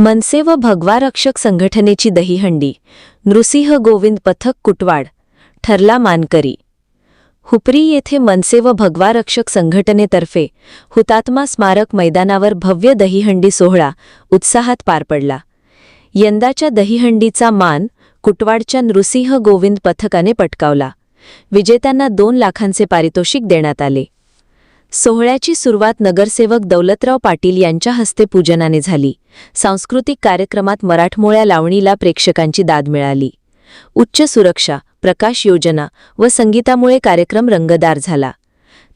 मनसे व भगवा रक्षक संघटनेची दहीहंडी नृसिंह गोविंद पथक कुटवाड. ठरला मानकरी. हुपरी येथे मनसे व भगवा रक्षक संघटनेतर्फे हुतात्मा स्मारक मैदानावर भव्य दहीहंडी सोहळा उत्साहात पार पडला. यंदाच्या दहीहंडीचा मान कुटवाडच्या नृसिंह गोविंद पथकाने पटकावला. विजेत्यांना दोन लाखांचे पारितोषिक देण्यात आले. सोहळ्याची सुरुवात नगरसेवक दौलतराव पाटील यांच्या हस्ते पूजनाने झाली. सांस्कृतिक कार्यक्रमात मराठमोळ्या लावणीला प्रेक्षकांची दाद मिळाली. उच्च सुरक्षा प्रकाश योजना व संगीतामुळे कार्यक्रम रंगदार झाला.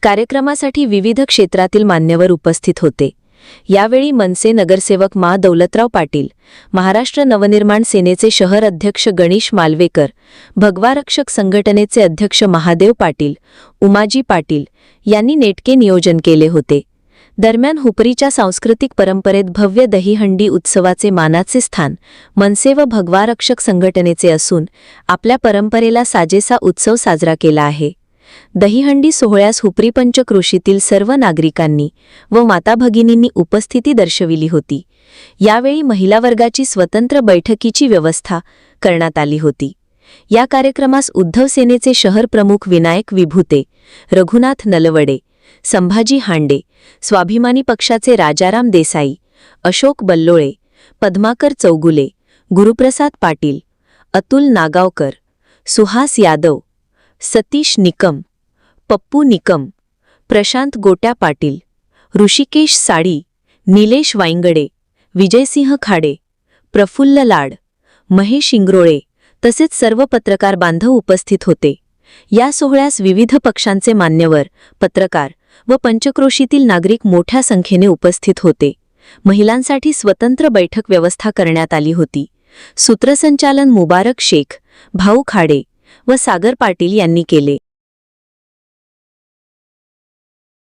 कार्यक्रमासाठी विविध क्षेत्रातील मान्यवर उपस्थित होते. यावेळी मनसे नगरसेवक मा. दौलतराव पाटील महाराष्ट्र नवनिर्माण सेनेचे शहर अध्यक्ष गणेश मालवेकर भगवारक्षक संघटनेचे अध्यक्ष महादेव पाटील उमाजी पाटील यांनी नेटके नियोजन केले होते. दरम्यान हुपरीच्या सांस्कृतिक परंपरेत भव्य दहीहंडी उत्सवाचे मानाचे स्थान मनसे व भगवारक्षक संघटनेचे असून आपल्या परंपरेला साजेसा उत्सव साजरा केला आहे. दहीहंडी सोहळ्यास हुपरी पंचकृषीतील सर्व नागरिकांनी व माता भगिनींनी उपस्थिती दर्शविली होती. यावेळी महिला वर्गाची स्वतंत्र बैठकीची व्यवस्था करण्यात आली होती. या कार्यक्रमास उद्धव सेनेचे शहर प्रमुख विनायक विभूते रघुनाथ नलवडे संभाजी हांडे स्वाभिमानी पक्षाचे राजाराम देसाई अशोक बल्लोळे पद्माकर चौगुले गुरुप्रसाद पाटील अतुल नागावकर सुहास यादव सतीश निकम पप्पू निकम प्रशांत गोट्या पाटील ऋषिकेश साडी निलेश वाईंगडे विजयसिंह खाडे प्रफुल्ल लाड महेश इंग्रोळे तसेच सर्व पत्रकार बांधव उपस्थित होते. या सोहळ्यास विविध पक्षांचे मान्यवर पत्रकार व पंचक्रोशीतील नागरिक मोठ्या संख्येने उपस्थित होते. महिलांसाठी स्वतंत्र बैठक व्यवस्था करण्यात आली होती. सूत्रसंचालन मुबारक शेख भाऊ खाडे व सागर पाटील यांनी केले.